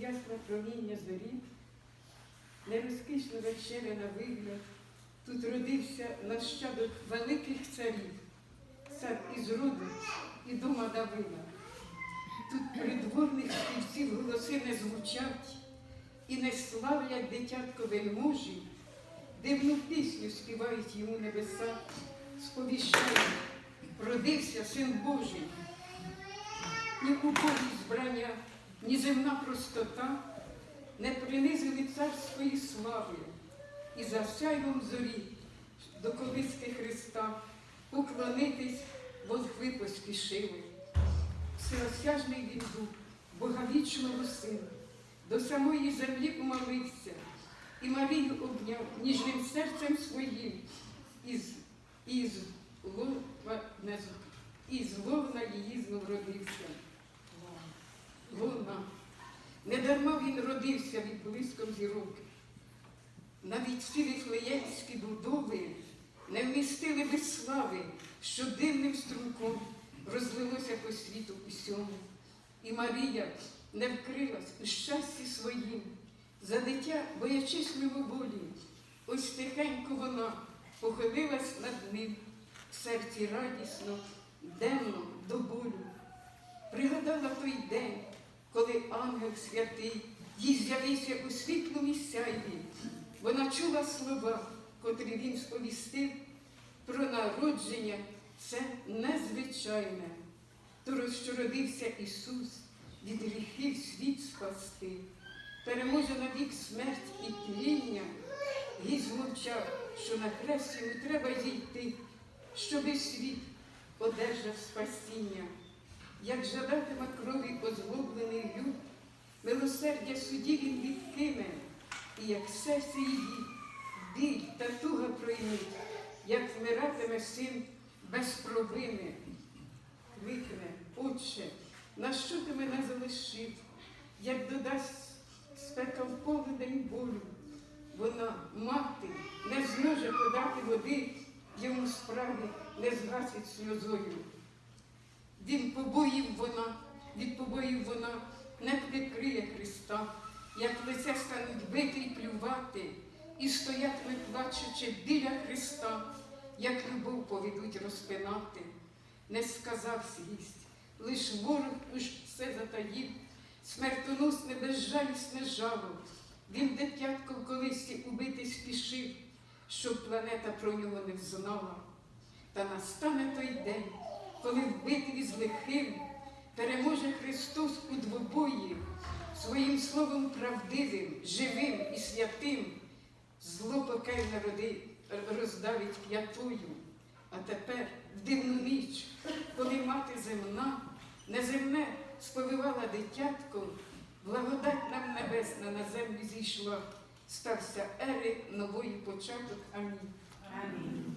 ясне проміння зорі, нерозкішна вечеря на вигляд, тут родився нащадок великих царів, цар Ізруди і дома Давида. Тут придворних співців голоси не звучать. І не славлять дитятко вельможі, дивну пісню співають йому небеса, сповіщають, родився син Божий. Ні убогість збрання, ні земна простота не принизили царської слави і за сяйвом зорі до колиски Христа поклонитись волхви поспішили. Всеосяжний він був, Бога вічного сина, до самої землі умолився, і Марію обняв ніжним серцем своїм, із, із лова, не із ловна її знов родився. Недарма він родився від блиском зірок. Навіть всі віфлеємські будови не вмістили би слави, що дивним струмком розлилося по світу усьому. І Марія не вкрилась у щасті своїм, за дитя боячись миловолі. Ось тихенько вона похилилась над ним, в серці радісно, демно до болю. Пригадала той день, коли ангел святий їй з'явився у світлому сяйві. Вона чула слова, котрі він сповістив про народження. Це незвичайне. То що родився Ісус від гріхів світ спасти, переможе навік смерть і тління, і змовчав, що на хрест йому треба зійти, щоби світ одержав спасіння. Як жадатиме крові люд, милосердя суді він відкине, і як серце її біль та туга проймуть, як вмиратиме син без провини. Крикне, Отче, на що ти мене залишив, як додасть спека в полудень болю, вона, мати, не зможе подати води, йому справи не згасить сльозою. Він побоїв вона, від побоїв вона не прикриє Христа, як лице стануть бити й плювати, і стоятиме, плачучи біля Христа, як любов поведуть розпинати. Не сказав з'їсть, лиш ворог уж все затаїв, смертоносне безжалісне жало. Він дитятко в колисі убити спішив, щоб планета про нього не взнала. Та настане той день, коли в битві з лихим переможе Христос у двобої, своїм словом правдивим, живим і святим, зло покельне роди роздавить п'ятою. А тепер в дивну ніч, коли мати земна, неземне сповивала дитятком, благодать нам небесна на землю зійшла, стався ери нової початок. Амінь. Амінь.